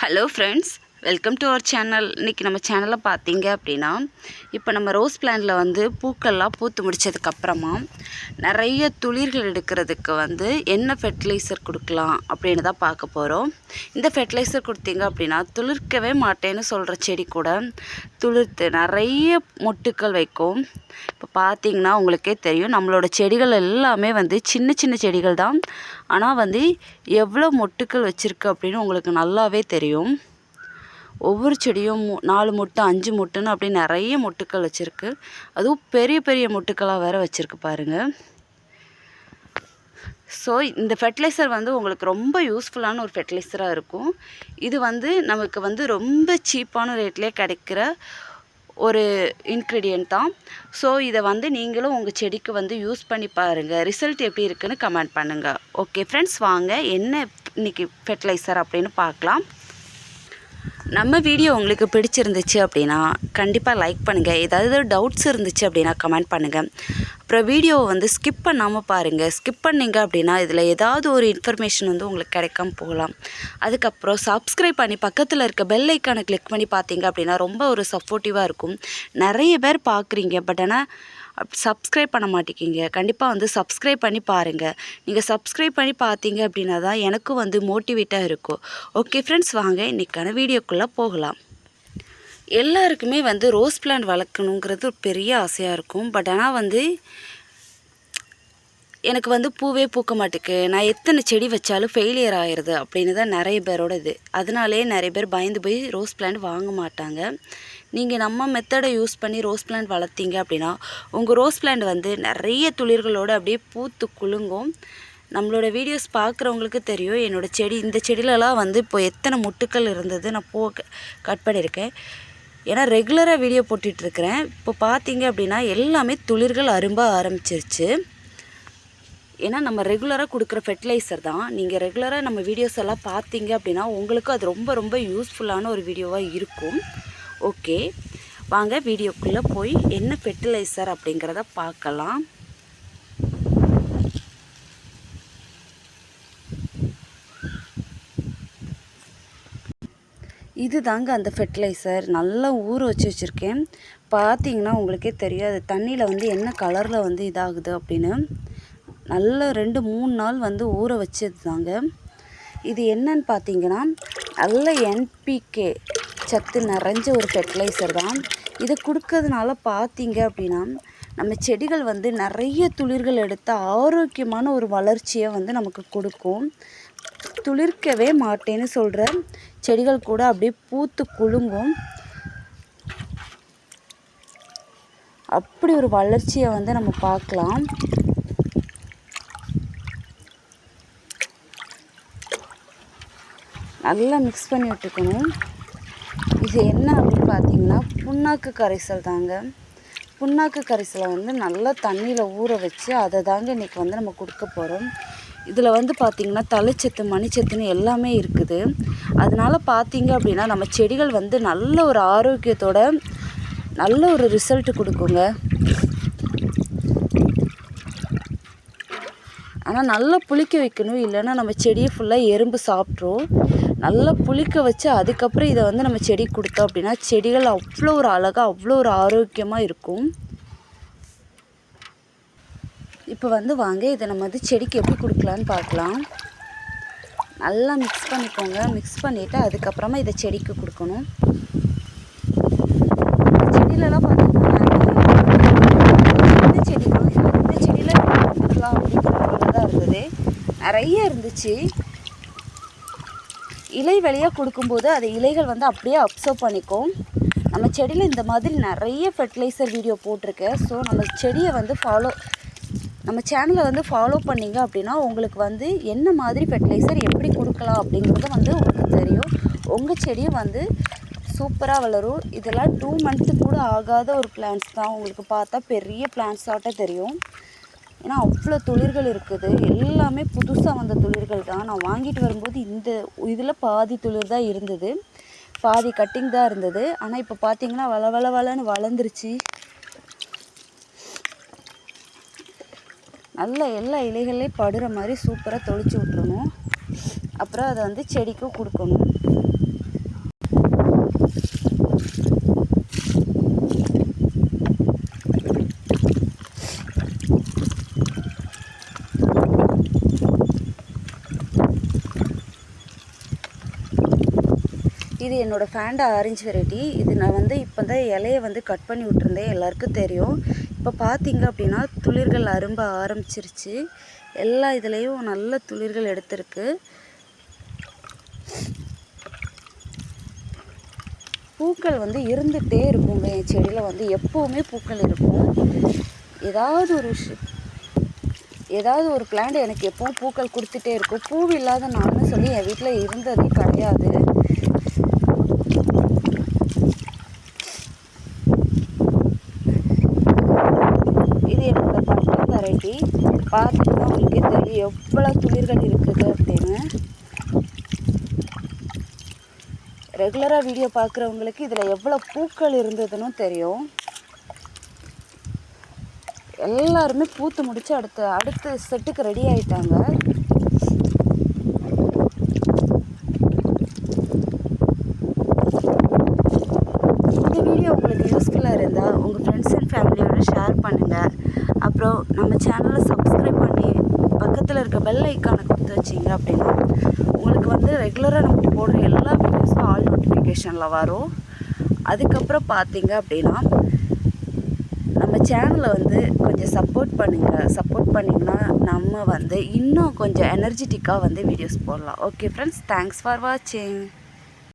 Hello friends welcome to our channel இன்றைக்கி நம்ம சேனலில் பார்த்தீங்க அப்படின்னா இப்போ நம்ம ரோஸ் பிளான்ட்டில் வந்து பூக்கள்லாம் பூத்து முடிச்சதுக்கப்புறமா நிறைய துளிர்கள் எடுக்கிறதுக்கு வந்து என்ன ஃபெர்டிலைசர் கொடுக்கலாம் அப்படின்னு தான் பார்க்க போகிறோம் இந்த ஃபெர்டிலைசர் கொடுத்தீங்க அப்படின்னா துளிர்க்கவே மாட்டேன்னு சொல்கிற செடி கூட துளிர்த்து நிறைய மொட்டுக்கள் வைக்கும். இப்போ பார்த்தீங்கன்னா உங்களுக்கே தெரியும் நம்மளோட செடிகள் எல்லாமே வந்து சின்ன சின்ன செடிகள் தான். ஆனால் வந்து எவ்வளோ மொட்டுக்கள் வச்சுருக்கு அப்படின்னு உங்களுக்கு நல்லாவே தெரியும். ஒவ்வொரு செடியும் மு நாலு மொட்டு அஞ்சு மொட்டுன்னு அப்படி நிறைய மொட்டுக்கள் வச்சுருக்கு. அதுவும் பெரிய பெரிய மொட்டுக்களாக வேறு வச்சுருக்கு பாருங்கள் ஸோ இந்த ஃபெர்டிலைசர் வந்து உங்களுக்கு ரொம்ப யூஸ்ஃபுல்லான ஒரு ஃபெர்டிலைசராக இருக்கும். இது வந்து நமக்கு வந்து ரொம்ப சீப்பான ரேட்லேயே கிடைக்கிற ஒரு இன்க்ரீடியன்ட் தான். ஸோ இதை வந்து நீங்களும் உங்கள் செடிக்கு வந்து யூஸ் பண்ணி பாருங்கள் ரிசல்ட் எப்படி இருக்குன்னு கமெண்ட் பண்ணுங்கள் ஓகே ஃப்ரெண்ட்ஸ் வாங்க என்ன இன்றைக்கி ஃபெர்டிலைசர் அப்படின்னு பார்க்கலாம். நம்ம வீடியோ உங்களுக்கு பிடிச்சிருந்துச்சு அப்படின்னா கண்டிப்பாக லைக் பண்ணுங்கள் ஏதாவது டவுட்ஸ் இருந்துச்சு அப்படின்னா கமெண்ட் பண்ணுங்கள் அப்புறம் வீடியோவை வந்து ஸ்கிப் பண்ணாமல் பாருங்கள் ஸ்கிப் பண்ணீங்க அப்படின்னா இதில் ஏதாவது ஒரு இன்ஃபர்மேஷன் வந்து உங்களுக்கு கிடைக்காம போகலாம். அதுக்கப்புறம் சப்ஸ்கிரைப் பண்ணி பக்கத்தில் இருக்க பெல் ஐக்கானை கிளிக் பண்ணி பார்த்தீங்க அப்படின்னா ரொம்ப ஒரு சப்போர்ட்டிவாக இருக்கும். நிறைய பேர் பார்க்குறீங்க. பட் ஆனால் சப்ஸ்கிரைப் பண்ண மாட்டேங்கிங்க கண்டிப்பாக வந்து சப்ஸ்கிரைப் பண்ணி பாருங்கள் நீங்கள் சப்ஸ்கிரைப் பண்ணி பார்த்தீங்க அப்படின்னா தான் எனக்கும் வந்து மோட்டிவேட்டாக இருக்கும். ஓகே ஃப்ரெண்ட்ஸ் வாங்க. இன்றைக்கான வீடியோக்குள்ளே போகலாம். எல்லாருக்குமே வந்து ரோஸ் பிளான்ட் வளர்க்கணுங்கிறது ஒரு பெரிய ஆசையாக இருக்கும். பட் ஆனால் வந்து எனக்கு வந்து பூவே பூக்க மாட்டேக்கு. நான் எத்தனை செடி வச்சாலும் ஃபெயிலியர் ஆயிடுது அப்படின்னு தான் நிறைய பேரோட இது. அதனாலே நிறைய பேர் பயந்து போய் ரோஸ் பிளான்ட் வாங்க மாட்டாங்க. நீங்கள் நம்ம மெத்தடை யூஸ் பண்ணி ரோஸ் பிளான்ட் வளர்த்தீங்க அப்படின்னா உங்கள் ரோஸ் பிளான்ட் வந்து நிறைய துளிர்களோடு அப்படியே பூத்து குலுங்கும். நம்மளோட வீடியோஸ் பார்க்குறவங்களுக்கு தெரியும் என்னோடய செடி இந்த செடியிலலாம் வந்து இப்போ எத்தனை முட்டுக்கள் இருந்தது நான் பூ கட் பண்ணியிருக்கேன். ஏன்னா ரெகுலராக வீடியோ போட்டுட்ருக்கிறேன். இப்போ பார்த்தீங்க அப்படின்னா எல்லாமே துளிர்கள் அரும்ப ஆரம்பிச்சிருச்சு. ஏன்னா நம்ம ரெகுலராக கொடுக்குற ஃபெர்டிலைசர் தான். நீங்கள் ரெகுலராக நம்ம வீடியோஸ் எல்லாம் பார்த்தீங்க அப்படின்னா உங்களுக்கு அது ரொம்ப ரொம்ப யூஸ்ஃபுல்லான ஒரு வீடியோவாக இருக்கும். ஓகே. வாங்க வீடியோக்குள்ளே போய் என்ன ஃபெர்டிலைசர் அப்படிங்கிறத பார்க்கலாம். இது தாங்க அந்த ஃபெர்டிலைசர் நல்லா ஊற வச்சு வச்சுருக்கேன். பார்த்தீங்கன்னா உங்களுக்கே தெரியும் அது தண்ணியில் வந்து என்ன கலரில் வந்து இதாகுது அப்படின்னு. நல்ல ரெண்டு மூணு நாள் வந்து ஊற வச்சது தாங்க இது என்னன்னு பார்த்தீங்கன்னா நல்ல என்பிகே சத்து நிறைஞ்ச ஒரு ஃபெர்டிலைசர் தான். இதை கொடுக்கறதுனால பார்த்தீங்க அப்படின்னா நம்ம செடிகள் வந்து நிறைய துளிர்கள் எடுத்து ஆரோக்கியமான ஒரு வளர்ச்சியை வந்து நமக்கு கொடுக்கும். துளிர்க்கவே மாட்டேன்னு சொல்கிற செடிகள் கூட அப்படியே பூத்து குலுங்கும். அப்படி ஒரு வளர்ச்சியை வந்து நம்ம பார்க்கலாம். நல்லா மிக்ஸ் பண்ணி விட்டுக்கணும். இது என்ன அப்படின்னு பார்த்தீங்கன்னா புண்ணாக்கு கரைசல் தாங்க. புண்ணாக்கு கரைசலை வந்து நல்லா தண்ணியில் ஊற வச்சு அதை தாங்க இன்றைக்கி வந்து நம்ம கொடுக்க போகிறோம் இதில் வந்து பார்த்திங்கன்னா தலைச்சத்து மணிச்சத்துன்னு எல்லாமே இருக்குது. அதனால் பார்த்தீங்க அப்படின்னா நம்ம செடிகள் வந்து நல்ல ஒரு ஆரோக்கியத்தோட நல்ல ஒரு ரிசல்ட் கொடுக்குங்க. ஆனால் நல்லா புளிக்க வைக்கணும். இல்லைன்னா நம்ம செடியை ஃபுல்லாக எறும்பு சாப்பிட்ரும் நல்லா புளிக்க வச்சு அதுக்கப்புறம் இதை வந்து நம்ம செடி கொடுத்தோம் அப்படின்னா செடிகள் அவ்வளோ ஒரு அழகாக அவ்வளோ ஒரு ஆரோக்கியமாக இருக்கும். இப்போ வந்து வாங்க இதை நம்ம வந்து செடிக்கு எப்படி கொடுக்கலான்னு பார்க்கலாம். நல்லா மிக்ஸ் பண்ணிக்கோங்க. மிக்ஸ் பண்ணிவிட்டு அதுக்கப்புறமா இதை செடிக்கு கொடுக்கணும். செடியிலலாம் பார்த்தீங்கன்னா இந்த செடி இந்த செடியில் கொடுக்கலாம் அப்படிங்கிற தான் இருந்தது. நிறைய இருந்துச்சு. இலை வழியாக கொடுக்கும்போது அது இலைகள் வந்து அப்படியே அப்சர்வ் பண்ணிக்கும். நம்ம செடியில் இந்த மாதிரி நிறைய ஃபெர்டிலைசர் வீடியோ போட்டிருக்கேன் ஸோ நம்ம செடியை வந்து ஃபாலோ நம்ம சேனலை வந்து ஃபாலோ பண்ணிங்க அப்படின்னா உங்களுக்கு வந்து என்ன மாதிரி ஃபெர்டிலைசர் எப்படி கொடுக்கலாம் அப்படிங்கிறது வந்து உங்களுக்கு தெரியும். உங்கள் செடியும் வந்து சூப்பராக வளரும். இதெல்லாம் டூ மந்த்து கூட ஆகாத ஒரு பிளான்ஸ் தான். உங்களுக்கு பார்த்தா பெரிய பிளான்ஸாட்ட தெரியும். ஏன்னா அவ்வளோ துளிர்கள் இருக்குது. எல்லாமே புதுசாக வந்த துளிர்கள் தான். நான் வாங்கிட்டு வரும்போது இந்த இதில் பாதி துளிர் தான் இருந்தது. பாதி கட்டிங் தான் இருந்தது. ஆனால் இப்போ பார்த்தீங்கன்னா வள வள வளன்னு வளர்ந்துருச்சு. நல்ல எல்லா இலைகள்லேயும் படுற மாதிரி சூப்பராக தொளிச்சு விட்றணும் அப்புறம் அதை வந்து செடிக்கும் கொடுக்கணும். இது என்னோடய ஃபேண்டா ஆரஞ்சு வெரைட்டி இது நான் வந்து இப்போ தான் இலையை வந்து கட் பண்ணி விட்டுருந்தேன். எல்லாருக்கும் தெரியும். இப்போ பார்த்தீங்க அப்படின்னா துளிர்கள் அரும்ப ஆரம்பிச்சிருச்சு. எல்லா இதுலேயும் நல்ல துளிர்கள் எடுத்திருக்கு. பூக்கள் வந்து இருந்துகிட்டே இருக்குங்க. என் செடியில் வந்து எப்போவுமே பூக்கள் இருக்கும். ஏதாவது ஒரு விஷயம் ஏதாவது ஒரு பிளான்ட் எனக்கு எப்பவும் பூக்கள் கொடுத்துட்டே இருக்கும். பூ இல்லாத நாள்னு சொல்லி என் வீட்டில் இருந்ததே கிடையாது இது என்னோட பட்டா வெரைட்டி பார்த்தீங்கன்னா உங்களுக்கே தெரியும் எவ்வளோ துளிர்கள் இருக்குது அப்படின்னு. ரெகுலராக வீடியோ பார்க்குறவங்களுக்கு இதில் எவ்வளோ பூக்கள் இருந்ததுன்னு தெரியும். எல்லாருமே பூத்து முடிச்சு அடுத்த அடுத்த செட்டுக்கு ரெடி ஆயிட்டாங்க. இந்த வீடியோ உங்களுக்கு யூஸ்ஃபுல்லாக இருந்தால் உங்கள் ஃப்ரெண்ட்ஸ் அண்ட் ஃபேமிலியோட ஷேர் பண்ணுங்கள் அப்புறம் நம்ம சேனலை சப் பக்கத்தில் இருக்க பெல் ஐக்கானை கொடுத்து வச்சிங்க அப்படின்னா உங்களுக்கு வந்து ரெகுலராக நம்ம போடுற எல்லா வீடியோஸும் ஆல் நோட்டிஃபிகேஷனில் வரும். அதுக்கப்புறம் பார்த்தீங்க அப்படின்னா நம்ம சேனலை வந்து கொஞ்சம் சப்போர்ட் பண்ணுங்கள் சப்போர்ட் பண்ணிங்கன்னா நம்ம வந்து இன்னும் கொஞ்சம் எனர்ஜெட்டிக்காக வந்து வீடியோஸ் போடலாம். ஓகே ஃப்ரெண்ட்ஸ் தேங்க்ஸ் ஃபார் வாட்சிங்